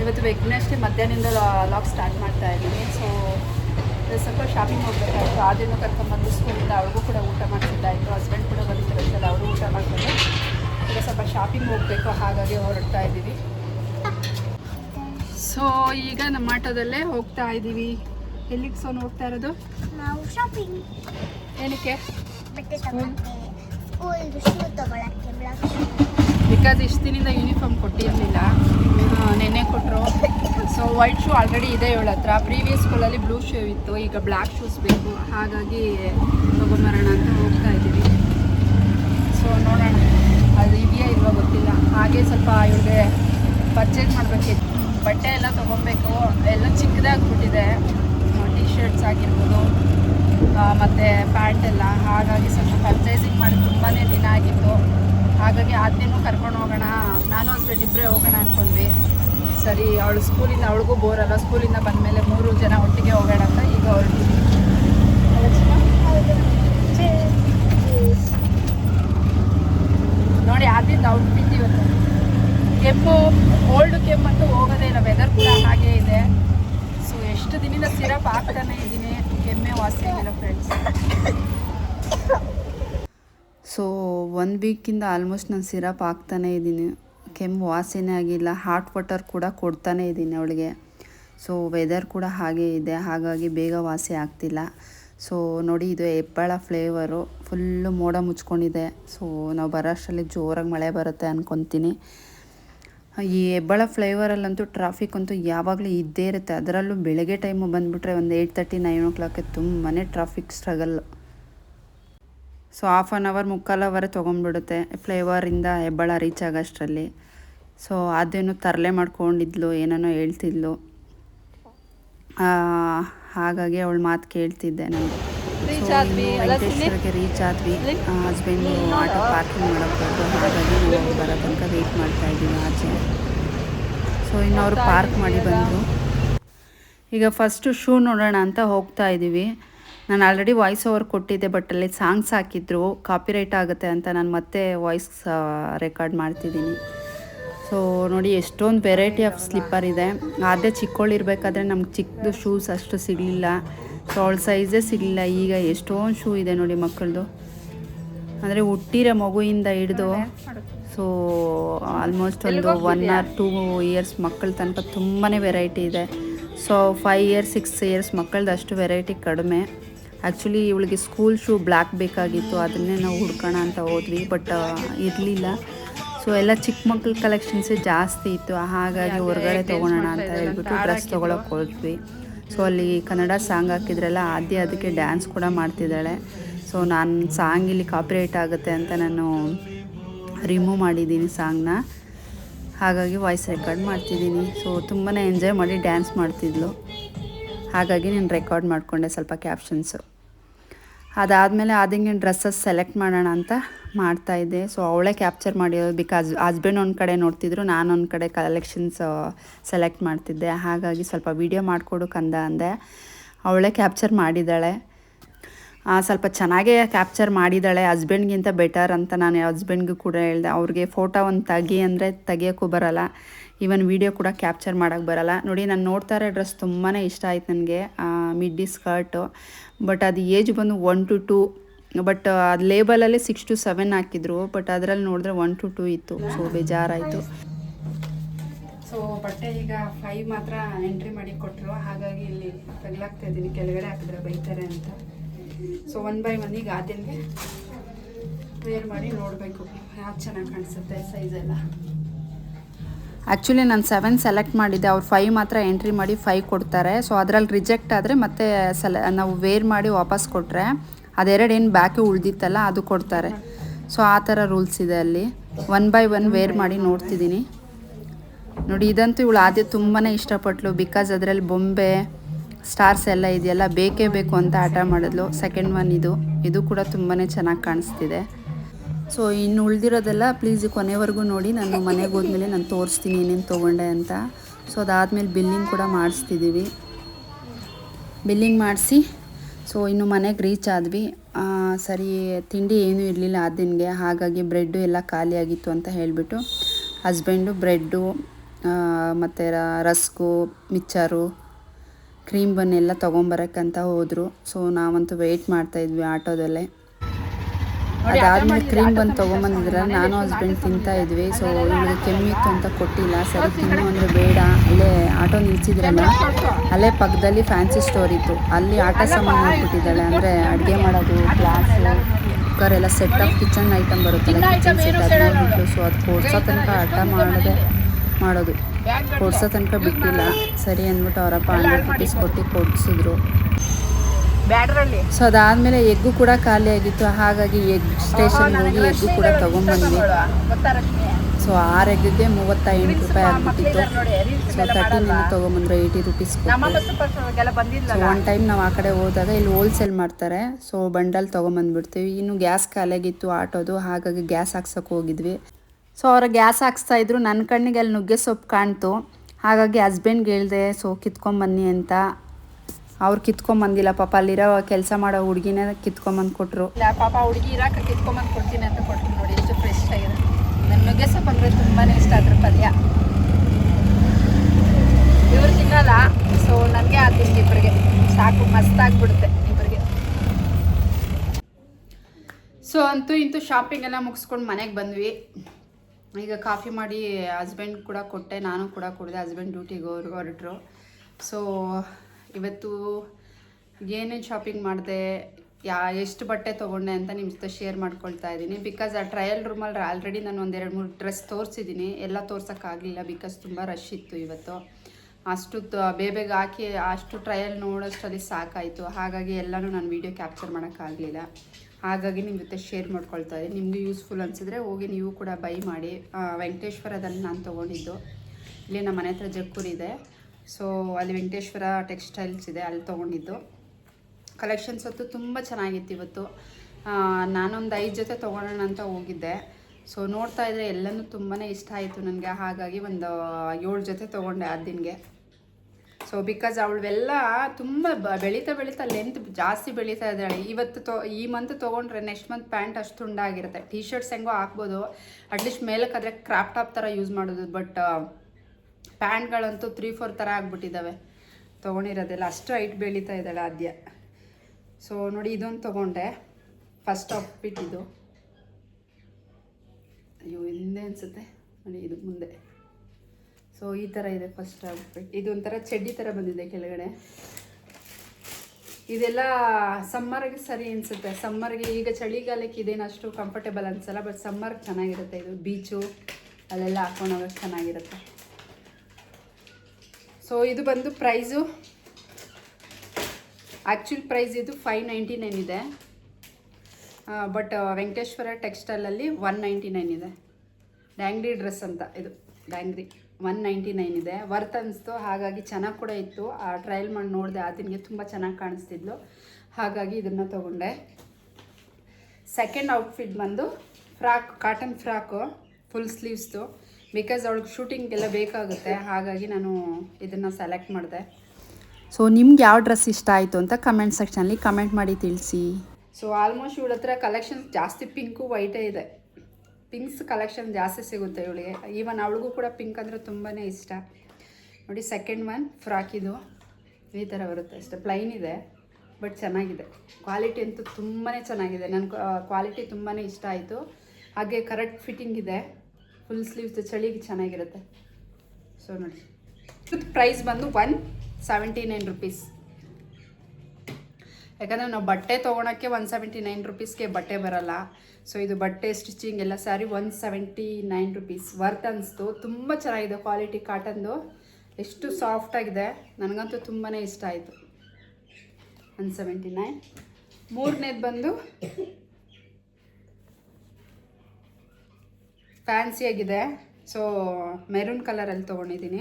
ಇವತ್ತು ವಿಘ್ನೇಶ್ಗೆ ಮಧ್ಯಾಹ್ನದಿಂದ log start ಮಾಡ್ತಾ ಇದ್ದೀನಿ. ಸೊ ಸ್ವಲ್ಪ ಶಾಪಿಂಗ್ ಹೋಗ್ಬೇಕಾಯ್ತು ಆದ್ರೂ ಕರ್ಕೊಂಡ್ಬಂದು ಸ್ಕೂಲಿಂದ ಅವ್ರಿಗೂ ಕೂಡ ಊಟ ಮಾಡಿಸಿದ್ದಾಯಿತು ಹಸ್ಬೆಂಡ್ ಕೂಡ ಬಂದಿದ್ದಾರಂತೆಲ್ಲ ಅವರು ಊಟ ಮಾಡಿಕೊಂಡು ಈಗ ಸ್ವಲ್ಪ ಶಾಪಿಂಗ್ ಹೋಗಬೇಕು ಹಾಗಾಗಿ ಹೊರಡ್ತಾ ಇದ್ದೀವಿ. ಸೊ ಈಗ ನಮ್ಮ ಆಟೋದಲ್ಲೇ ಹೋಗ್ತಾ ಇದ್ದೀವಿ. ಎಲ್ಲಿಗೆ ಸೋನು ಹೋಗ್ತಾ ಇರೋದು? ನಾವು ಶಾಪಿಂಗ್ ಏನಕ್ಕೆ? ಬಟ್ಟೆ ತಗೊಳಕ್ಕೆ ಸ್ಕೂಲ್ದು ಶೂ ತಗೊಳಕ್ಕೆ ಬ್ಲಾಕ್ ಶೂ ಬಿಕಾಸ್ ಇಷ್ಟು ದಿನದ ಯೂನಿಫಾರ್ಮ್ ಕೊಟ್ಟಿರಲಿಲ್ಲ. ನೆನ್ನೆ ಕೊಟ್ಟರು ಸೊ ವೈಟ್ ಶೂ ಆಲ್ರೆಡಿ ಇದೆ ಇವಳ ಹತ್ರ. ಪ್ರೀವಿಯಸ್ ಸ್ಕೂಲಲ್ಲಿ ಬ್ಲೂ ಶೂ ಇತ್ತು. ಈಗ ಬ್ಲ್ಯಾಕ್ ಶೂಸ್ ಬೇಕು. ಹಾಗಾಗಿ ತೊಗೊಂಬರೋಣ ಅಂತ ಹೋಗ್ತಾ ಇದ್ದೀವಿ. ಸೊ ನೋಡೋಣ. ಅದು ಇದೆಯಾ ಇಲ್ವಾ ಗೊತ್ತಿಲ್ಲ. ಹಾಗೆ ಸ್ವಲ್ಪ ಇವಳಿಗೆ ಪರ್ಚೇಸ್ ಮಾಡಬೇಕಿತ್ತು. ಬಟ್ಟೆ ಎಲ್ಲ ತೊಗೊಬೇಕು. ಎಲ್ಲ ಚಿಕ್ಕದಾಗ್ಬಿಟ್ಟಿದೆ. ಟಿ ಶರ್ಟ್ಸ್ ಆಗಿರ್ಬೋದು. ಮತ್ತು ಮತ್ತೆ ಪ್ಯಾಂಟ್ ಎಲ್ಲ. ಹಾಗಾಗಿ ಸ್ವಲ್ಪ ಪರ್ಚೇಸಿಂಗ್ ಮಾಡಿ ತುಂಬಾ ದಿನ ಆಗಿತ್ತು. ಹಾಗಾಗಿ ಆದ್ಮೇಲೂ ಕರ್ಕೊಂಡು ಹೋಗೋಣ. ನಾನು ಅಷ್ಟೇ ಇಬ್ಬರೇ ಹೋಗೋಣ ಅಂದ್ಕೊಂಡ್ವಿ ಸರಿ, ಅವಳು ಸ್ಕೂಲಿಂದ, ಅವಳಿಗೂ ಬೋರ್ ಅಲ್ಲ. ಸ್ಕೂಲಿಂದ ಬಂದಮೇಲೆ ಮೂರು ಜನ ಒಟ್ಟಿಗೆ ಹೋಗೋಣ ಅಂತ ಈಗ ಹೊರಟಿದ್ವಿ. ನೋಡಿ, ಆದ್ರಿಂದ ಔಟ್ಫಿಟ್ ಇವತ್ತು. ಕೆಂಪು ಓಲ್ಡ್ ಕೆಮ್ಮಂತೂ ಹೋಗೋದೇ ಇಲ್ಲ. ವೆದರ್ ಕೂಡ ಹಾಗೇ ಇದೆ. ಸೊ ಎಷ್ಟು ದಿನದಿಂದ ಸಿರಪ್ ಹಾಕ್ತಾನೆ ಇದ್ದೀನಿ. ಕೆಮ್ಮೆ ವಾಸಿ ಆಗಿಲ್ಲ ಫ್ರೆಂಡ್ಸ್ ಸೊ ಒನ್ ವೀಕಿಂದ ಆಲ್ಮೋಸ್ಟ್ ನಾನು ಸಿರಪ್ ಹಾಕ್ತಾನೇ ಇದ್ದೀನಿ. ಕೆಮ್ಮು ವಾಸಿನೇ ಆಗಿಲ್ಲ ಹಾಟ್ ವಾಟರ್ ಕೂಡ ಕೊಡ್ತಾನೇ ಇದ್ದೀನಿ ಅವಳಿಗೆ. ಸೊ ವೆದರ್ ಕೂಡ ಹಾಗೇ ಇದೆ, ಹಾಗಾಗಿ ಬೇಗ ವಾಸಿ ಆಗ್ತಿಲ್ಲ. ಸೊ ನೋಡಿ ಇದು ಹೆಬ್ಬಾಳ ಫ್ಲೇವರು ಫುಲ್ಲು ಮೋಡ ಮುಚ್ಕೊಂಡಿದೆ. ಸೊ ನಾವು ಬರೋ ಅಷ್ಟರಲ್ಲಿ ಜೋರಾಗಿ ಮಳೆ ಬರುತ್ತೆ ಅಂದ್ಕೊತೀನಿ ಈ ಹೆಬ್ಬಾಳ ಫ್ಲೇವರಲ್ಲಂತೂ ಟ್ರಾಫಿಕ್ ಅಂತೂ ಯಾವಾಗಲೂ ಇದ್ದೇ ಇರುತ್ತೆ. ಅದರಲ್ಲೂ ಬೆಳಗ್ಗೆ ಟೈಮು ಬಂದುಬಿಟ್ರೆ ಒಂದು ಏಯ್ಟ್ ತರ್ಟಿ ನೈನ್ ಓ ಕ್ಲಾಕ್ಗೆ ತುಂಬಾ traffic struggle so half an hour ಮುಕ್ಕಾಲು ಅವರೇ ತೊಗೊಂಡ್ಬಿಡುತ್ತೆ. ಫ್ಲೇವರಿಂದ ಹೆಬ್ಬಾಳ ರೀಚ್ ಆಗೋಷ್ಟರಲ್ಲಿ. ಸೊ ಅದೇನು ತರಲೆ ಮಾಡ್ಕೊಂಡಿದ್ಲು ಏನೇನೋ ಹೇಳ್ತಿದ್ಲು. ಹಾಗಾಗಿ ಅವಳು ಮಾತು ಕೇಳ್ತಿದ್ದೆ ನಾನು. ವೆಂಕಟೇಶ್ವರಕ್ಕೆ ರೀಚ್ ಆದ್ವಿ ಹಸ್ಬೆಂಡು ಆಟೋ ಪಾರ್ಕಿಂಗ್ ಮಾಡೋಕ್ಕೆ ಹಾಗಾಗಿ ನಾವು ಬರೋ ತನಕ ವೆಯ್ಟ್ ಮಾಡ್ತಾ ಇದ್ದೀವಿ ಆಚೆ. ಸೊ ಇನ್ನು ಅವರು ಪಾರ್ಕ್ ಮಾಡಿ ಬಂದರು. ಈಗ ಫಸ್ಟು ಶೂ ನೋಡೋಣ ಅಂತ ಹೋಗ್ತಾ ಇದ್ದೀವಿ. ನಾನು ಆಲ್ರೆಡಿ ವಾಯ್ಸ್ ಓವರ್ ಕೊಟ್ಟಿದ್ದೆ ಬಟ್ ಅಲ್ಲಿ ಸಾಂಗ್ಸ್ ಹಾಕಿದ್ರು ಕಾಪಿರೈಟ್ ಆಗುತ್ತೆ ಅಂತ ನಾನು ಮತ್ತೆ ವಾಯ್ಸ್ ರೆಕಾರ್ಡ್ ಮಾಡ್ತಿದ್ದೀನಿ. ಸೊ ನೋಡಿ ಎಷ್ಟೊಂದು ವೆರೈಟಿ ಆಫ್ ಸ್ಲಿಪ್ಪರ್ ಇದೆ. ಅದೇ ಚಿಕ್ಕವಳಿರ್ಬೇಕಾದ್ರೆ ನಮ್ಗೆ ಚಿಕ್ಕದು ಶೂಸ್ ಅಷ್ಟು ಸಿಗಲಿಲ್ಲ. ಸೊ ಅವಳ ಸೈಜೇ ಸಿಗಲಿಲ್ಲ. ಈಗ ಎಷ್ಟೊಂದು ಶೂ ಇದೆ ನೋಡಿ ಮಕ್ಕಳದು. ಅಂದರೆ ಹುಟ್ಟಿರೋ ಮಗುವಿಂದ ಹಿಡಿದು ಸೊ ಆಲ್ಮೋಸ್ಟ್ ಒಂದು ಒನ್ ಆರ್ ಟೂ ಇಯರ್ಸ್ ಮಕ್ಕಳ ತನಕ ತುಂಬಾ ವೆರೈಟಿ ಇದೆ. So five years six years ಮಕ್ಕಳದ್ದು ಅಷ್ಟು ವೆರೈಟಿ ಕಡಿಮೆ. ಆ್ಯಕ್ಚುಲಿ ಇವಳಿಗೆ ಸ್ಕೂಲ್ ಶೂ ಬ್ಲ್ಯಾಕ್ ಬೇಕಾಗಿತ್ತು. ಅದನ್ನೇ ನಾವು ಹುಡ್ಕೋಣ ಅಂತ ಹೋದ್ವಿ ಬಟ್ ಇರಲಿಲ್ಲ. ಸೊ ಎಲ್ಲ ಚಿಕ್ಕ ಮಕ್ಳ ಕಲೆಕ್ಷನ್ಸೇ ಜಾಸ್ತಿ ಇತ್ತು. ಹಾಗಾಗಿ ಹೊರಗಡೆ ತೊಗೊಳೋಣ ಅಂತ ಹೇಳ್ಬಿಟ್ಟು ಡ್ರೆಸ್ ತೊಗೊಳಕ್ಕೆ ಹೋದ್ವಿ. ಸೊ ಅಲ್ಲಿ ಕನ್ನಡ ಸಾಂಗ್ ಹಾಕಿದ್ರಲ್ಲ ಆದ್ಯ ಅದಕ್ಕೆ ಡ್ಯಾನ್ಸ್ ಕೂಡ ಮಾಡ್ತಿದ್ದಾಳೆ. ಸೊ ನಾನು ಸಾಂಗ್ ಇಲ್ಲಿ ಕಾಪಿರೈಟ್ ಆಗುತ್ತೆ ಅಂತ ನಾನು ರಿಮೂವ್ ಮಾಡಿದ್ದೀನಿ ಸಾಂಗ್ನ. ಹಾಗಾಗಿ ವಾಯ್ಸ್ ರೆಕಾರ್ಡ್ ಮಾಡ್ತಿದ್ದೀನಿ. ಸೊ ತುಂಬಾ ಎಂಜಾಯ್ ಮಾಡಿ ಡ್ಯಾನ್ಸ್ ಮಾಡ್ತಿದ್ಲು. ಹಾಗಾಗಿ ನಾನು ರೆಕಾರ್ಡ್ ಮಾಡಿಕೊಂಡೆ ಸ್ವಲ್ಪ ಕ್ಯಾಪ್ಷನ್ಸು ಅದಾದಮೇಲೆ ಆದಂಗೆ ಡ್ರೆಸ್ಸಸ್ ಸೆಲೆಕ್ಟ್ ಮಾಡೋಣ ಅಂತ ಮಾಡ್ತಾಯಿದ್ದೆ ಸೊ ಅವಳೇ ಕ್ಯಾಪ್ಚರ್ ಮಾಡಿರೋದು ಬಿಕಾಸ್ ಹಸ್ಬೆಂಡ್ ಒಂದು ಕಡೆ ನೋಡ್ತಿದ್ರು, ನಾನು ಒಂದು ಕಡೆ ಕಲೆಕ್ಷನ್ಸ್ ಸೆಲೆಕ್ಟ್ ಮಾಡ್ತಿದ್ದೆ. ಹಾಗಾಗಿ ಸ್ವಲ್ಪ ವೀಡಿಯೋ ಮಾಡಿಕೊಡು ಕಂದ ಅಂದೆ. ಅವಳೇ ಕ್ಯಾಪ್ಚರ್ ಮಾಡಿದ್ದಾಳೆ. ಸ್ವಲ್ಪ ಚೆನ್ನಾಗೇ ಕ್ಯಾಪ್ಚರ್ ಮಾಡಿದ್ದಾಳೆ. ಹಸ್ಬೆಂಡ್ಗಿಂತ ಬೆಟರ್ ಅಂತ ನಾನು ಹಸ್ಬೆಂಡ್ಗೂ ಕೂಡ ಹೇಳಿದೆ. ಅವ್ರಿಗೆ ಫೋಟೋ ಒಂದು ತೆಗಿ ಅಂದರೆ ತೆಗಿಯೋಕ್ಕೂ ಬರಲ್ಲ. ಈವನ್ ವೀಡಿಯೋ ಕೂಡ ಕ್ಯಾಪ್ಚರ್ ಮಾಡೋಕ್ಕೆ ಬರಲ್ಲ. ನೋಡಿ, ನಾನು ನೋಡ್ತಾ ಇರೋ ಡ್ರೆಸ್ ತುಂಬಾ ಇಷ್ಟ ಆಯ್ತು ನನಗೆ ಮಿಡ್ಡಿ ಸ್ಕರ್ಟು ಬಟ್ ಅದು ಏಜ್ ಬಂದು ಒನ್ ಟು ಟೂ ಬಟ್ ಅದು ಲೇಬಲಲ್ಲಿ ಸಿಕ್ಸ್ ಟು ಸೆವೆನ್ ಹಾಕಿದ್ರು ಬಟ್ ಅದರಲ್ಲಿ ನೋಡಿದ್ರೆ ಒನ್ ಟು ಟೂ ಇತ್ತು. ಸೊ ಬೇಜಾರಾಯಿತು. ಸೊ ಬಟ್ಟೆ ಈಗ ಫೈವ್ ಮಾತ್ರ ಎಂಟ್ರಿ ಮಾಡಿ ಕೊಟ್ಟರು ಹಾಗಾಗಿ ಇಲ್ಲಿ ತಗ್ಲಾಗ್ತಾ ಇದ್ದೀನಿ. ಕೆಳಗಡೆ ಹಾಕಿದ್ರೆ ಬೈತಾರೆ ಅಂತ. ಸೊ ಒನ್ ಬೈ ಒನ್ ಈಗ ಆದ್ಯಂಗೆ ವೇರ್ ಮಾಡಿ ನೋಡಬೇಕು. ಯಾವ ಚೆನ್ನಾಗಿ ಕಾಣಿಸುತ್ತೆ ಸೈಜೆಲ್ಲ ಆ್ಯಕ್ಚುಲಿ ನಾನು ಸೆವೆನ್ ಸೆಲೆಕ್ಟ್ ಮಾಡಿದ್ದೆ. ಅವ್ರು ಫೈವ್ ಮಾತ್ರ ಎಂಟ್ರಿ ಮಾಡಿ ಫೈವ್ ಕೊಡ್ತಾರೆ. ಸೊ ಅದರಲ್ಲಿ ರಿಜೆಕ್ಟ್ ಆದರೆ ಮತ್ತೆ ಸೆಲೆ ನಾವು ವೇರ್ ಮಾಡಿ ವಾಪಸ್ ಕೊಟ್ಟರೆ ಅದೆರಡು ಏನು ಬ್ಯಾಕು ಉಳಿದಿತ್ತಲ್ಲ ಅದು ಕೊಡ್ತಾರೆ. ಸೊ ಆ ಥರ ರೂಲ್ಸ್ ಇದೆ ಅಲ್ಲಿ. ಒನ್ ಬೈ ಒನ್ ವೇರ್ ಮಾಡಿ ನೋಡ್ತಿದ್ದೀನಿ. ನೋಡಿ ಇದಂತೂ ಇವಳು ಆದ್ಯ ತುಂಬಾ ಇಷ್ಟಪಟ್ಲು. ಬಿಕಾಸ್ ಅದರಲ್ಲಿ ಬೊಂಬೆ ಸ್ಟಾರ್ಸ್ ಎಲ್ಲ ಇದೆಯಲ್ಲ ಬೇಕೇ ಬೇಕು ಅಂತ ಆಟ ಮಾಡಿದ್ಲು. ಸೆಕೆಂಡ್ ಒನ್ ಇದು. ಇದು ಕೂಡ ತುಂಬಾ ಚೆನ್ನಾಗಿ ಕಾಣಿಸ್ತಿದೆ. ಸೊ, ಇನ್ನು ಉಳಿದಿರೋದೆಲ್ಲ ಪ್ಲೀಸ್ ಕೊನೆವರೆಗೂ ನೋಡಿ. ನಾನು ಮನೆಗೆ ಹೋದ್ಮೇಲೆ ನಾನು ತೋರಿಸ್ತೀನಿ ಏನೇನು ತೊಗೊಂಡೆ ಅಂತ. ಸೊ, ಅದಾದಮೇಲೆ ಬಿಲ್ಲಿಂಗ್ ಕೂಡ ಮಾಡಿಸ್ತಿದ್ದೀವಿ ಬಿಲ್ಲಿಂಗ್ ಮಾಡಿಸಿ. ಸೊ, ಇನ್ನು ಮನೆಗೆ ರೀಚ್ ಆದ್ವಿ. ಸರಿ, ತಿಂಡಿ ಏನೂ ಇರಲಿಲ್ಲ ಆ ದಿನಗೆ ಹಾಗಾಗಿ ಬ್ರೆಡ್ಡು ಎಲ್ಲ ಖಾಲಿಯಾಗಿತ್ತು ಅಂತ ಹೇಳಿಬಿಟ್ಟು ಹಸ್ಬೆಂಡು ಬ್ರೆಡ್ಡು ಮತ್ತು ರಸ್ಕು, ಮಿಚ್ಚರು ಕ್ರೀಮ್ ಬನ್ ಎಲ್ಲ ತೊಗೊಂಬರಕ್ಕಂತ ಹೋದರು. ಸೊ, ನಾವಂತೂ ವೆಯ್ಟ್ ಮಾಡ್ತಾಯಿದ್ವಿ ಆಟೋದಲ್ಲೇ. ಅದಾದ್ಮೇಲೆ ಕ್ರೀಮ್ ಬಂದು ತೊಗೊಂಬಂದಿದ್ರೆ. ನಾನು ಹಸ್ಬೆಂಡ್ ತಿಂತಾ ಇದ್ವಿ. ಸೊ ಇವಳಿಗೆ ಕೆಮ್ಮಿತ್ತು ಅಂತ ಕೊಟ್ಟಿಲ್ಲ. ಸರಿ ತಿನ್ನು ಅಂದರೆ ಬೇಡ. ಅಲ್ಲೇ ಆಟೋ ನಿಲ್ಸಿದ್ರಲ್ಲ ಅಲ್ಲೇ ಪಕ್ಕದಲ್ಲಿ ಫ್ಯಾನ್ಸಿ ಸ್ಟೋರ್ ಇತ್ತು. ಅಲ್ಲಿ ಆಟ ಸಾಮಾನು ನೋಡ್ಬಿಟ್ಟಿದ್ದಾಳೆ ಅಂದರೆ ಅಡುಗೆ ಮಾಡೋದು ಗ್ಲಾಸು ಕುಕ್ಕರ್ ಎಲ್ಲ ಸೆಟ್ ಆಫ್ ಕಿಚನ್ ಐಟಮ್ ಬರುತ್ತಲ್ಲ ಕಿಚನ್ ಸೆಟ್ ಸೊ ಅದು ಕೊಡ್ಸೋ ತನಕ ಆಟ ಮಾಡದೆ ಮಾಡೋದು. ಕೊಡ್ಸೋ ತನಕ ಬಿಟ್ಟಿಲ್ಲ. ಸರಿ ಅಂದ್ಬಿಟ್ಟು ಅವರಪ್ಪ ಹಂಡ್ರೆಡ್ ರುಪೀಸ್ ಕೊಟ್ಟು ಕೊಡಿಸಿದ್ರು. ಬ್ಯಾಡ್ರಲ್ಲಿ ಸೊ ಅದಾದಮೇಲೆ ಎಗ್ಗು ಕೂಡ ಖಾಲಿ ಆಗಿತ್ತು ಹಾಗಾಗಿ ಎಗ್ ಸ್ಟೇಷನ್ ಹೋಗಿ ಎಗ್ಗು ಕೂಡ ತಗೊಂಡ್ಬಂದ್ವಿ ಸೊ ಆರು ಎಗ್ಗೆ ಮೂವತ್ತೈದು ರೂಪಾಯಿ ಆಗಿಬಿಟ್ಟಿತ್ತು. So thirteen ತೊಗೊಂಬಂದ್ರು eighty rupees so one time ನಾವು ಆ ಕಡೆ ಹೋದಾಗ ಇಲ್ಲಿ ಹೋಲ್ಸೇಲ್ ಮಾಡ್ತಾರೆ. ಸೊ ಬಂಡಲ್ ತಗೊಂಬಂದ್ಬಿಡ್ತೀವಿ. ಇನ್ನು ಗ್ಯಾಸ್ ಖಾಲಿಯಾಗಿತ್ತು ಆಟೋದು ಹಾಗಾಗಿ ಗ್ಯಾಸ್ ಹಾಕ್ಸೋಕೆ ಹೋಗಿದ್ವಿ. ಸೊ ಅವ್ರ ಗ್ಯಾಸ್ ಹಾಕ್ಸ್ತಾ ಇದ್ರು. ನನ್ನ ಕಣ್ಣಿಗೆ ಅಲ್ಲಿ ನುಗ್ಗೆ ಸೊಪ್ಪು ಕಾಣ್ತು. ಹಾಗಾಗಿ ಹಸ್ಬೆಂಡ್ಗೆ ಹೇಳಿದೆ ಸೊ ಕಿತ್ಕೊಂಬನ್ನಿ ಅಂತ. ಅವ್ರು ಕಿತ್ಕೊಂಬಂದಿಲ್ಲ ಪಾಪ ಅಲ್ಲಿರೋ ಕೆಲಸ ಮಾಡೋ ಹುಡುಗಿನೇ ಕಿತ್ಕೊಂಬಂದು ಕೊಟ್ಟರು ಪಾಪ ಹುಡುಗಿ ಇರಾಕ ಕಿತ್ಕೊಂಬಂದು ಕೊಡ್ತೀನಿ ಅಂತ ಕೊಟ್ಟರು ನೋಡಿ. ಎಷ್ಟು ಫ್ರೆಶ್ ಆಗಿದೆ. ನನ್ನ ನುಗ್ಗೆ ಸೊಪ್ಪು ಅಂದರೆ ತುಂಬಾ ಇಷ್ಟ ಅದ್ರ ಪಲ್ಯ. ಇವ್ರು ತಿನ್ನಲ್ಲ ಸೊ ನನಗೆ ಆ ತಿಂಡಿ ಇಬ್ಬರಿಗೆ ಸಾಕು, ಮಸ್ತ್ ಆಗ್ಬಿಡುತ್ತೆ ಇಬ್ಬರಿಗೆ ಸೊ ಅಂತೂ ಇಂತೂ ಶಾಪಿಂಗ್ ಎಲ್ಲ ಮುಗಿಸ್ಕೊಂಡು ಮನೆಗೆ ಬಂದ್ವಿ. ಈಗ ಕಾಫಿ ಮಾಡಿ ಹಸ್ಬೆಂಡ್ ಕೂಡ ಕೊಟ್ಟೆ, ನಾನು ಕೂಡ ಕುಡಿದೆ. ಹಸ್ಬೆಂಡ್ ಡ್ಯೂಟಿಗೆ ಹೊರ ಹೊರಟ್ರು. ಸೊ ಇವತ್ತು ಏನೇನು ಶಾಪಿಂಗ್ ಮಾಡಿದೆ, ಯಾ, ಎಷ್ಟು ಬಟ್ಟೆ ತೊಗೊಂಡೆ ಅಂತ ನಿಮ್ಮ ಜೊತೆ ಶೇರ್ ಮಾಡ್ಕೊಳ್ತಾ ಇದ್ದೀನಿ. ಬಿಕಾಸ್ ಆ ಟ್ರಯಲ್ ರೂಮಲ್ಲಿ ಆಲ್ರೆಡಿ ನಾನು ಒಂದೆರಡು ಮೂರು ಡ್ರೆಸ್ ತೋರಿಸಿದ್ದೀನಿ. ಎಲ್ಲ ತೋರ್ಸೋಕ್ಕಾಗಲಿಲ್ಲ ಬಿಕಾಸ್ ತುಂಬ ರಶ್ ಇತ್ತು ಇವತ್ತು. ಅಷ್ಟು ಬೇಬೇಗ ಹಾಕಿ, ಅಷ್ಟು ಟ್ರಯಲ್ ನೋಡೋಷ್ಟರಲ್ಲಿ ಸಾಕಾಯಿತು. ಹಾಗಾಗಿ ಎಲ್ಲನೂ ನಾನು ವೀಡಿಯೋ ಕ್ಯಾಪ್ಚರ್ ಮಾಡೋಕ್ಕಾಗಲಿಲ್ಲ. ಹಾಗಾಗಿ ನಿಮ್ಮ ಜೊತೆ ಶೇರ್ ಮಾಡ್ಕೊಳ್ತಾ ಇದ್ದೀನಿ. ನಿಮಗೆ ಯೂಸ್ಫುಲ್ ಅನಿಸಿದ್ರೆ ಹೋಗಿ ನೀವು ಕೂಡ ಬೈ ಮಾಡಿ. ವೆಂಕಟೇಶ್ವರದಲ್ಲಿ ನಾನು ತೊಗೊಂಡಿದ್ದು. ಇಲ್ಲಿ ನಮ್ಮ ಮನೆ ಹತ್ರ ಜಕ್ಕೂರ್ ಇದೆ. ಸೊ ಅಲ್ಲಿ ವೆಂಕಟೇಶ್ವರ ಟೆಕ್ಸ್ಟೈಲ್ಸ್ ಇದೆ, ಅಲ್ಲಿ ತೊಗೊಂಡಿದ್ದು. ಕಲೆಕ್ಷನ್ಸ್ ಹೊತ್ತು ತುಂಬ ಚೆನ್ನಾಗಿತ್ತು ಇವತ್ತು. ನಾನೊಂದು ಐದು ಜೊತೆ ತೊಗೊಳೋಣ ಅಂತ ಹೋಗಿದ್ದೆ. ಸೊ ನೋಡ್ತಾ ಇದ್ರೆ ಎಲ್ಲನೂ ತುಂಬಾ ಇಷ್ಟ ಆಯಿತು ನನಗೆ. ಹಾಗಾಗಿ ಒಂದು ಏಳು ಜೊತೆ ತೊಗೊಂಡೆ ಆ ದಿನಗೆ ಸೊ ಬಿಕಾಸ್ ಅವಳೆಲ್ಲ ತುಂಬ ಬೆಳೀತಾ ಬೆಳೀತಾ ಲೆಂತ್ ಜಾಸ್ತಿ ಬೆಳೀತಾ ಇದ್ದಾಳೆ. ಇವತ್ತು ತೊ, ಈ ಮಂತ್ ತೊಗೊಂಡ್ರೆ ನೆಕ್ಸ್ಟ್ ಮಂತ್ ಪ್ಯಾಂಟ್ ಅಷ್ಟು ತುಂಡಾಗಿರುತ್ತೆ. ಟಿ ಶರ್ಟ್ಸ್ ಹೆಂಗೋ ಹಾಕ್ಬೋದು. ಅಟ್ಲೀಸ್ಟ್ ಮೇಲಕ್ಕಾದರೆ ಕ್ರಾಪ್ ಟಾಪ್ ಥರ ಯೂಸ್ ಮಾಡೋದು. ಬಟ್ ಪ್ಯಾಂಟ್ಗಳಂತೂ ತ್ರೀ ಫೋರ್ ಥರ ಆಗ್ಬಿಟ್ಟಿದ್ದಾವೆ. ತೊಗೊಂಡಿರೋದೆಲ್ಲ ಅಷ್ಟು ಹೈಟ್ ಬೆಳೀತಾ ಇದ್ದಾಳೆ ಆದ್ಯ. ಸೊ ನೋಡಿ ಇದೊಂದು ತೊಗೊಂಡೆ. ಫಸ್ಟ್ ಔಟ್ಫಿಟ್ ಇದು. ಅಯ್ಯೋ, ಹಿಂದೆ ಅನಿಸುತ್ತೆ. ನೋಡಿ ಇದು ಮುಂದೆ. ಸೊ ಈ ಥರ ಇದೆ ಫಸ್ಟ್ ಔಟ್ಫಿಟ್ ಇದು ಒಂಥರ ಚಡ್ಡಿ ಥರ ಬಂದಿದೆ ಕೆಳಗಡೆ. ಇದೆಲ್ಲ ಸಮ್ಮರ್ಗೆ ಸರಿ ಅನಿಸುತ್ತೆ. ಸಮ್ಮರ್ಗೆ ಈಗ ಚಳಿಗಾಲಕ್ಕೆ ಇದೇನು ಅಷ್ಟು ಕಂಫರ್ಟೇಬಲ್ ಅನ್ಸಲ್ಲ ಬಟ್ ಸಮ್ಮರ್ಗೆ ಚೆನ್ನಾಗಿರುತ್ತೆ ಇದು. ಬೀಚು ಅಲ್ಲೆಲ್ಲ ಹಾಕೊಂಡು ಚೆನ್ನಾಗಿರುತ್ತೆ. ಸೊ ಇದು ಬಂದು ಪ್ರೈಸು ಆ್ಯಕ್ಚುಲ್ ಪ್ರೈಸ್ ಇದು ಫೈವ್ ನೈಂಟಿ ನೈನ್ ಇದೆ ಬಟ್ ವೆಂಕಟೇಶ್ವರ ಟೆಕ್ಸ್ಟೈಲಲ್ಲಿ ಒನ್ ನೈಂಟಿ ನೈನ್ ಇದೆ. ಡ್ಯಾಂಗ್ರಿ ಡ್ರೆಸ್ ಅಂತ ಇದು. ಡ್ಯಾಂಗ್ರಿ ಒನ್ ನೈಂಟಿ ನೈನ್ ಇದೆ. ವರ್ತ್ ಅನಿಸ್ತು. ಹಾಗಾಗಿ ಚೆನ್ನಾಗಿ ಕೂಡ ಇತ್ತು. ಆ ಟ್ರಯಲ್ ಮಾಡಿ ನೋಡಿದೆ. ಆ ದಿನಗೆ ತುಂಬ ಚೆನ್ನಾಗಿ ಕಾಣಿಸ್ತಿದ್ಲು. ಹಾಗಾಗಿ ಇದನ್ನು ತೊಗೊಂಡೆ. ಸೆಕೆಂಡ್ ಔಟ್ಫಿಟ್ ಬಂದು ಫ್ರಾಕ್ ಕಾಟನ್ ಫ್ರಾಕು ಫುಲ್ ಸ್ಲೀವ್ಸ್ದು ಬಿಕಾಸ್ ಅವಳಿಗೆ ಶೂಟಿಂಗ್ಗೆಲ್ಲ ಬೇಕಾಗುತ್ತೆ ಹಾಗಾಗಿ ನಾನು ಇದನ್ನು ಸೆಲೆಕ್ಟ್ ಮಾಡಿದೆ. ಸೊ ನಿಮ್ಗೆ ಯಾವ ಡ್ರೆಸ್ ಇಷ್ಟ ಆಯಿತು ಅಂತ ಕಮೆಂಟ್ ಸೆಕ್ಷನಲ್ಲಿ ಕಮೆಂಟ್ ಮಾಡಿ ತಿಳಿಸಿ. ಸೊ ಆಲ್ಮೋಸ್ಟ್ ಇವಳ ಹತ್ರ ಕಲೆಕ್ಷನ್ ಜಾಸ್ತಿ ಪಿಂಕು ವೈಟೇ ಇದೆ. ಪಿಂಕ್ಸ್ ಕಲೆಕ್ಷನ್ ಜಾಸ್ತಿ ಸಿಗುತ್ತೆ ಇವಳಿಗೆ. ಈವನ್ ಅವಳಿಗೂ ಕೂಡ ಪಿಂಕ್ ಅಂದರೆ ತುಂಬಾ ಇಷ್ಟ. ನೋಡಿ ಸೆಕೆಂಡ್ ಒನ್ ಫ್ರಾಕ್ ಇದು. ಈ ಥರ ಬರುತ್ತೆ. ಅಷ್ಟೇ ಪ್ಲೈನ್ ಇದೆ ಬಟ್ ಚೆನ್ನಾಗಿದೆ. ಕ್ವಾಲಿಟಿ ಅಂತೂ ತುಂಬಾ ಚೆನ್ನಾಗಿದೆ. ನನ್ನ ಕ್ವಾಲಿಟಿ ತುಂಬಾ ಇಷ್ಟ ಆಯಿತು. ಹಾಗೆ ಕರೆಕ್ಟ್ ಫಿಟ್ಟಿಂಗ್ ಇದೆ. ಫುಲ್ ಸ್ಲೀವ್ಸ್ ಚಳಿಗೆ ಚೆನ್ನಾಗಿರುತ್ತೆ. ಸೊ ನೋಡಿ. ಪ್ರೈಸ್ ಬಂದು ಒನ್ ಸೆವೆಂಟಿ ನೈನ್ ರುಪೀಸ್ ಯಾಕಂದರೆ ನಾವು ಬಟ್ಟೆ ತೊಗೊಳಕ್ಕೆ ಒನ್ ಸೆವೆಂಟಿ ನೈನ್ ರುಪೀಸ್ಗೆ ಬಟ್ಟೆ ಬರಲ್ಲ. ಸೊ ಇದು ಬಟ್ಟೆ ಸ್ಟಿಚಿಂಗ್ ಎಲ್ಲ sari one seventy nine rupees worth ಅನಿಸ್ತು. ತುಂಬ ಚೆನ್ನಾಗಿದೆ ಕ್ವಾಲಿಟಿ ಕಾಟನ್ದು ಎಷ್ಟು ಸಾಫ್ಟಾಗಿದೆ ನನಗಂತೂ ತುಂಬಾ ಇಷ್ಟ ಆಯಿತು. ಒನ್ ಸೆವೆಂಟಿ ನೈನ್ ಮೂರನೇದು ಬಂದು ಫ್ಯಾನ್ಸಿಯಾಗಿದೆ ಸೊ ಮೆರೂನ್ ಕಲರಲ್ಲಿ ತೊಗೊಂಡಿದ್ದೀನಿ.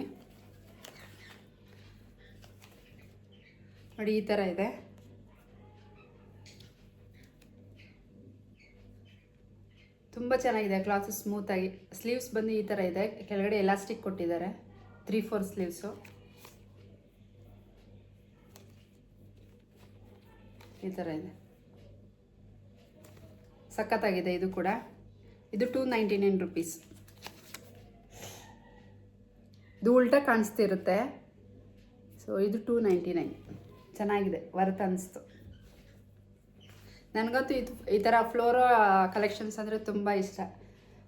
ನೋಡಿ, ಈ ಥರ ಇದೆ. ತುಂಬ ಚೆನ್ನಾಗಿದೆ. ಕ್ಲಾತ್ ಸ್ಮೂತಾಗಿ ಸ್ಲೀವ್ಸ್ ಬಂದು ಈ ಥರ ಇದೆ. ಕೆಳಗಡೆ ಎಲಾಸ್ಟಿಕ್ ಕೊಟ್ಟಿದ್ದಾರೆ. ತ್ರೀ ಫೋರ್ ಸ್ಲೀವ್ಸು ಈ ಥರ ಇದೆ. ಸಖತ್ತಾಗಿದೆ ಇದು ಕೂಡ. ಇದು ಟೂ ನೈಂಟಿ ನೈನ್ ರುಪೀಸ್ ಇದು ಉಲ್ಟಾ ಕಾಣಿಸ್ತಿರುತ್ತೆ. ಸೊ ಇದು ಟೂ ನೈಂಟಿ ನೈನ್ ಚೆನ್ನಾಗಿದೆ ವರ್ತ್ ಅನಿಸ್ತು. ನನಗಂತೂ ಇದು, ಈ ಥರ ಫ್ಲೋರೋ ಕಲೆಕ್ಷನ್ಸ್ ಅಂದರೆ ತುಂಬ ಇಷ್ಟ.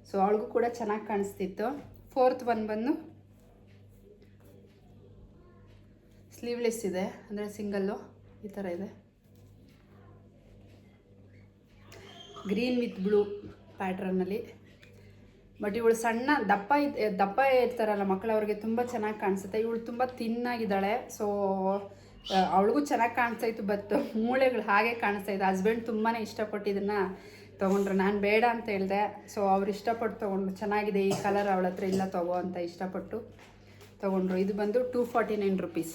ಸೊ ಅವಳಿಗೂ ಕೂಡ ಚೆನ್ನಾಗಿ ಕಾಣಿಸ್ತಿತ್ತು. ಫೋರ್ತ್ ಒನ್ ಬಂದು ಸ್ಲೀವ್ಲೆಸ್ ಇದೆ, ಅಂದರೆ ಸಿಂಗಲ್ಲು ಈ ಥರ ಇದೆ. ಗ್ರೀನ್ ವಿತ್ ಬ್ಲೂ ಪ್ಯಾಟ್ರನ್ನಲ್ಲಿ. ಬಟ್ ಇವಳು ಸಣ್ಣ ದಪ್ಪ ಇದ್ ದಪ್ಪ ಇರ್ತಾರಲ್ಲ ಮಕ್ಕಳು ಅವ್ರಿಗೆ ತುಂಬ ಚೆನ್ನಾಗಿ ಕಾಣಿಸುತ್ತೆ. ಇವಳು ತುಂಬ ತಿನ್ನಾಗಿದ್ದಾಳೆ. ಸೊ ಅವಳಿಗೂ ಚೆನ್ನಾಗಿ ಕಾಣಿಸ್ತಾ ಇತ್ತು ಬಟ್ ಮೂಳೆಗಳು ಹಾಗೆ ಕಾಣಿಸ್ತಾ ಇತ್ತು ಹಸ್ಬೆಂಡ್ ತುಂಬಾ ಇಷ್ಟಪಟ್ಟು ಇದನ್ನು ತೊಗೊಂಡ್ರು. ನಾನು ಬೇಡ ಅಂತ ಹೇಳಿದೆ. ಸೊ ಅವ್ರು ಇಷ್ಟಪಟ್ಟು ತೊಗೊಂಡ್ರು. ಚೆನ್ನಾಗಿದೆ ಈ ಕಲರ್ ಅವಳ ಹತ್ರ ಇಲ್ಲ ತಗೋ ಅಂತ ಇಷ್ಟಪಟ್ಟು ತೊಗೊಂಡ್ರು. ಇದು ಬಂದು ಟೂ ಫಾರ್ಟಿ ನೈನ್ ರುಪೀಸ್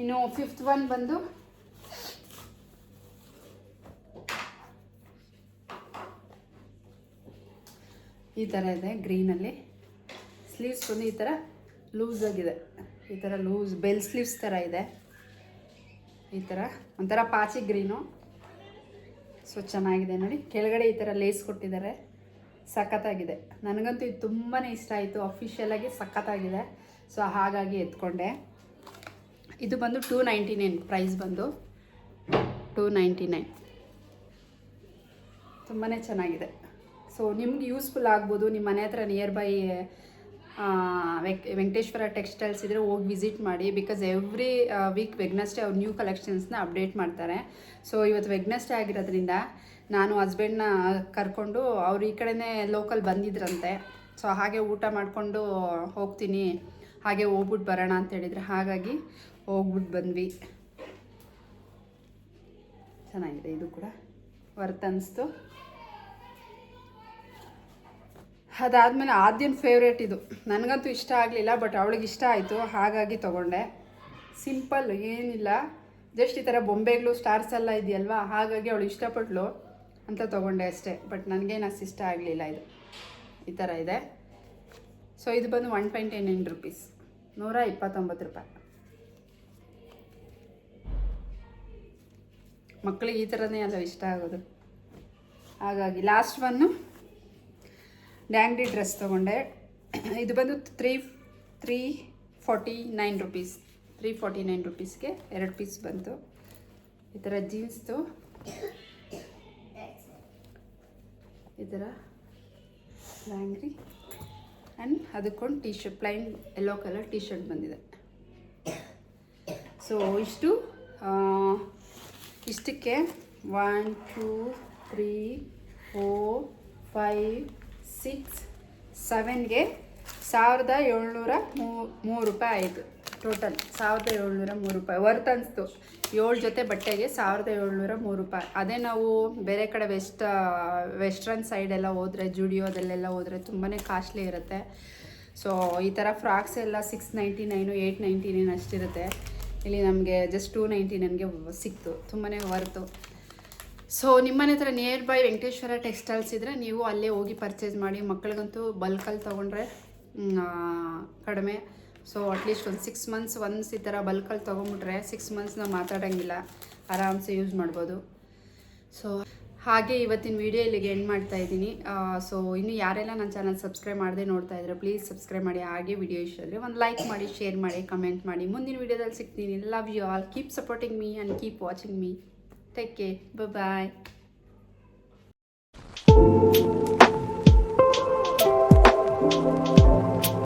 ಇನ್ನು ಫಿಫ್ತ್ ಒನ್ ಬಂದು ಈ ಥರ ಇದೆ ಗ್ರೀನಲ್ಲಿ ಸ್ಲೀವ್ಸ್ ಬಂದು ಈ ಥರ ಲೂಸಾಗಿದೆ ಈ ಥರ ಲೂಸ್ ಬೆಲ್ ಸ್ಲೀವ್ಸ್ ಥರ ಇದೆ. ಈ ಥರ ಒಂಥರ ಪಾಚಿ ಗ್ರೀನು ಸೊ ಚೆನ್ನಾಗಿದೆ ನೋಡಿ. ಕೆಳಗಡೆ ಈ ಥರ ಲೇಸ್ ಕೊಟ್ಟಿದ್ದಾರೆ. ಸಖತ್ತಾಗಿದೆ. ನನಗಂತೂ ಇದು ತುಂಬಾ ಇಷ್ಟ ಆಯಿತು. ಅಫಿಷಿಯಲಾಗಿ ಸಖತ್ತಾಗಿದೆ. ಸೊ ಹಾಗಾಗಿ ಎತ್ಕೊಂಡೆ. ಇದು ಬಂದು ಟೂ ನೈಂಟಿ ನೈನ್ ಪ್ರೈಸ್ ಬಂದು ಟೂ ನೈಂಟಿ ನೈನ್ ತುಂಬಾ ಚೆನ್ನಾಗಿದೆ. ಸೊ ನಿಮ್ಗೆ ಯೂಸ್ಫುಲ್ ಆಗ್ಬೋದು ನಿಮ್ಮ ಮನೆ ಹತ್ರ ನಿಯರ್ ಬೈ ವೆಂಕಟೇಶ್ವರ ಟೆಕ್ಸ್ಟೈಲ್ಸ್ ಇದ್ದರೆ ಹೋಗಿ ವಿಸಿಟ್ ಮಾಡಿ ಬಿಕಾಸ್ ಎವ್ರಿ ವೀಕ್ ವೆಗ್ನಸ್ಡೇ ಅವ್ರು ನ್ಯೂ ಕಲೆಕ್ಷನ್ಸ್ನ ಅಪ್ಡೇಟ್ ಮಾಡ್ತಾರೆ. ಸೊ ಇವತ್ತು ವೆಗ್ನಸ್ಡೇ ಆಗಿರೋದ್ರಿಂದ ನಾನು ಹಸ್ಬೆಂಡ್ನ ಕರ್ಕೊಂಡು, ಅವ್ರು ಈ ಕಡೆನೇ ಲೋಕಲ್ ಬಂದಿದ್ರಂತೆ. ಸೊ ಹಾಗೆ ಊಟ ಮಾಡಿಕೊಂಡು ಹೋಗ್ತೀನಿ. ಹಾಗೆ ಹೋಗ್ಬಿಟ್ಟು ಬರೋಣ ಅಂತ ಹೇಳಿದ್ರೆ, ಹಾಗಾಗಿ ಹೋಗ್ಬಿಟ್ಟು ಬಂದ್ವಿ. ಚೆನ್ನಾಗಿದೆ, ಇದು ಕೂಡ. ವರ್ತ್ ಅನಿಸ್ತು. ಅದಾದಮೇಲೆ ಆದ್ಯನ ಫೇವ್ರೇಟ್ ಇದು. ನನಗಂತೂ ಇಷ್ಟ ಆಗಲಿಲ್ಲ ಬಟ್ ಅವಳಿಗೆ ಇಷ್ಟ ಆಯಿತು. ಹಾಗಾಗಿ ತೊಗೊಂಡೆ. ಸಿಂಪಲ್ ಏನಿಲ್ಲ. ಜಸ್ಟ್ ಈ ಥರ ಬೊಂಬೆಗಳು ಸ್ಟಾರ್ಸ್ ಎಲ್ಲ ಇದೆಯಲ್ವಾ? ಹಾಗಾಗಿ ಅವಳು ಇಷ್ಟಪಟ್ಲು ಅಂತ ತೊಗೊಂಡೆ ಅಷ್ಟೇ. ಬಟ್ ನನಗೇನು ಅಷ್ಟು ಇಷ್ಟ ಆಗಲಿಲ್ಲ ಇದು. ಈ ಥರ ಇದೆ. ಸೊ ಇದು ಬಂದು ಒನ್ ಟ್ವೆಂಟಿ ನೈನ್ ರುಪೀಸ್ ನೂರ ಇಪ್ಪತ್ತೊಂಬತ್ತು ರೂಪಾಯಿ. ಮಕ್ಕಳಿಗೆ ಈ ಥರನೇ ಅಲ್ಲ ಇಷ್ಟ ಆಗೋದು. ಹಾಗಾಗಿ ಲಾಸ್ಟ್ ಒನ್ನು ಡ್ಯಾಂಗ್ಡಿ ಡ್ರೆಸ್ ತೊಗೊಂಡೆ. ಇದು ಬಂದು three three forty nine rupees three forty nine ರುಪೀಸ್ಗೆ ಎರಡು ಪೀಸ್ ಬಂತು. ಈ ಥರ ಜೀನ್ಸ್ದು. ಈ ಥರ ಲ್ಯಾಂಗ್ರಿ ಆ್ಯಂಡ್ ಅದಕ್ಕೊಂದು T shirt plain yellow colour T shirt ಬಂದಿದೆ. ಸೊ ಇಷ್ಟು ಇಷ್ಟಕ್ಕೆ one two three four five six ಸೆವೆನ್ಗೆ ಸಾವಿರದ ಏಳ್ನೂರ ಮೂರು ರೂಪಾಯಿ ಆಯಿತು. ಟೋಟಲ್ ಸಾವಿರದ ಏಳ್ನೂರ ಮೂರು ರೂಪಾಯಿ. ವರ್ತ್ ಅನಿಸ್ತು. ಏಳು ಜೊತೆ ಬಟ್ಟೆಗೆ ಸಾವಿರದ ಏಳ್ನೂರ ಮೂರು ರೂಪಾಯಿ. ಅದೇ ನಾವು ಬೇರೆ ಕಡೆ ವೆಸ್ಟ್ ವೆಸ್ಟ್ರನ್ ಸೈಡೆಲ್ಲ ಹೋದರೆ ಜುಡಿಯೋದಲ್ಲೆಲ್ಲ ಹೋದರೆ ತುಂಬಾ ಕಾಸ್ಟ್ಲಿ ಇರುತ್ತೆ. ಸೊ ಈ ಥರ ಫ್ರಾಕ್ಸ್ ಎಲ್ಲ six ninety nine eight ninety nine ಅಷ್ಟಿರುತ್ತೆ. ಇಲ್ಲಿ ನಮಗೆ ಜಸ್ಟ್ ಟೂ ನೈಂಟಿ ನೈನ್ಗೆ ಸಿಕ್ತು. ತುಂಬಾ ವರ್ತು ಸೊ ನಿಮ್ಮನೆ ಹತ್ರ ನಿಯರ್ ಬೈ ವೆಂಕಟೇಶ್ವರ ಟೆಕ್ಸ್ಟೈಲ್ಸ್ ಇದ್ದರೆ ನೀವು ಅಲ್ಲೇ ಹೋಗಿ ಪರ್ಚೇಸ್ ಮಾಡಿ ಮಕ್ಕಳಿಗಂತೂ ಬಲ್ಕಲ್ಲಿ ತೊಗೊಂಡ್ರೆ ಕಡಿಮೆ. ಸೊ ಅಟ್ಲೀಸ್ಟ್ ಒಂದು ಸಿಕ್ಸ್ ಮಂತ್ಸ್ ಒನ್ಸ್ ಈ ಥರ ಬಲ್ಕಲ್ಲಿ ತೊಗೊಂಬಿಟ್ರೆ ಸಿಕ್ಸ್ ಮಂತ್ಸ್ ನಾವು ಮಾತಾಡೋಂಗಿಲ್ಲ. ಆರಾಮ್ಸೆ ಯೂಸ್ ಮಾಡ್ಬೋದು. ಸೊ ಹಾಗೆ ಇವತ್ತಿನ ವಿಡಿಯೋ ಇಲ್ಲಿಗೆ ಎಂಡ್ ಮಾಡ್ತಾ ಇದ್ದೀನಿ. ಸೊ ಇನ್ನು ಯಾರೆಲ್ಲ ನನ್ನ ಚಾನಲ್ ಸಬ್ಸ್ಕ್ರೈಬ್ ಮಾಡದೆ ನೋಡ್ತಾ ಇದ್ರೆ ಪ್ಲೀಸ್ ಸಬ್ಸ್ಕ್ರೈಬ್ ಮಾಡಿ. ಹಾಗೆ ವಿಡಿಯೋ ಇಷ್ಟ ಒಂದು ಲೈಕ್ ಮಾಡಿ ಶೇರ್ ಮಾಡಿ ಕಮೆಂಟ್ ಮಾಡಿ. ಮುಂದಿನ ವಿಡಿಯೋದಲ್ಲಿ ಸಿಗ್ತೀನಿ. Love you all keep supporting me and keep watching me Take care. Bye bye.